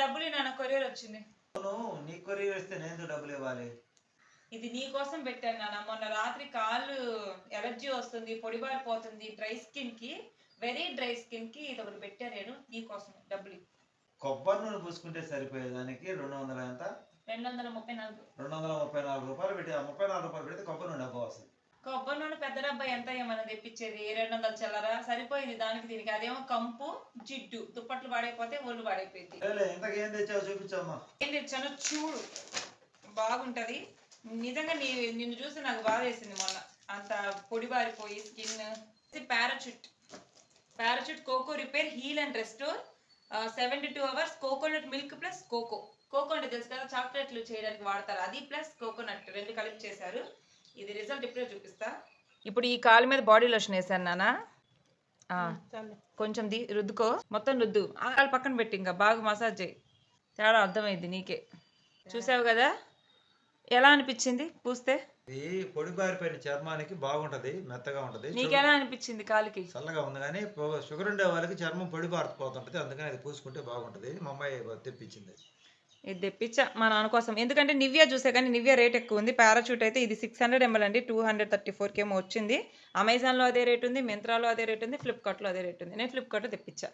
డబ్బులు నాన్న కొరియర్ వచ్చింది. నువ్వు నీ కొరియర్ వేస్తే నేను ఎందుకు డబ్బులు ఇవ్వాలి? ఇది నీ కోసం పెట్టాను నాన్న. మొన్న రాత్రి కాళ్ళు ఎలర్జీ వస్తుంది పొడిబారిపోతుంది డ్రై స్కిన్కి వెరీ డ్రై స్కిన్కి ఇది ఒకటి పెట్టాను నేను నీ కోసం డబ్బులు. కొబ్బరి నూనె పూసుకుంటే సరిపోయేదానికి రెండు వందల ఎంత? రెండు వందల ముప్పై నాలుగు. రెండు వందల ముప్పై నాలుగు రూపాయలు పెట్టి ముప్పై నాలుగు రూపాయలు పెడితే కొబ్బరి నూనె డబ్బా వస్తుంది. కొబ్బరి నూనె పెద్ద డబ్బా ఎంత ఏమన్నా తెప్పించేది? రెండు వందల చిల్లర? సరిపోయింది దానికి దీనికి. అదేమో కంపు జిడ్డు. దుప్పట్లు పాడైపోతే ఒళ్ళు పాడైపోయింది ఏం తెచ్చావు చూపించమ్మా. ఏం తెచ్చానో చూడు. బాగుంటది. నిజంగా నీ నిన్ను చూసి నాకు బాధ వేసింది మొన్న. అంత పొడిబారిపోయి skin. Parachute. Parachute coco repair heal and restore. Seventy two hours coconut milk plus coco. Coco అంటే తెలుసు కదా చాక్లెట్లు చేయడానికి వాడతారు. అది ప్లస్ కోకోనట్ రెండు కలిపి చేశారు. ఇది రిజల్ట్ ఇప్పుడే చూపిస్తా. ఇప్పుడు ఈ కాలు మీద బాడీ లోషన్ వేసాను నానా కొంచెం ది రుద్దుకో. మొత్తం రుద్దు. ఆ కాలు పక్కన పెట్టి ఇంకా బాగా మసాజ్ చేయి. తేడా అర్థమైంది నీకే. చూసావు కదా? ఎలా అనిపించింది పూస్తే? ఇది పొడి బారిపోయిన చర్మానికి బాగుంటది మెత్తగా ఉంటది. నీకు ఎలా అనిపించింది కాలుకి? చల్లగా ఉంది కానీ షుగర్ ఉండే వాళ్ళకి చర్మం పొడి బారిపోతుంటది అందుకని అది పూసుకుంటే బాగుంటది. మా అమ్మాయి తెప్పించింది. ఇది తెప్పించా మా నాన్న కోసం. ఎందుకంటే నివ్య చూసే కానీ నివ్య రేట్ ఎక్కువ ఉంది. పారాచూట్ అయితే ఇది సిక్స్ హండ్రెడ్ ఎంఎల్ అండి. టూ హండ్రెడ్ థర్టీ ఫోర్కి ఏమో వచ్చింది. అమెజాన్లో అదే రేట్ ఉంది మింత్రాలో అదే రేట్ ఉంది ఫ్లిప్కార్ట్లో అదే రేట్ ఉంది. నేను ఫ్లిప్కార్ట్లో తెప్పించా.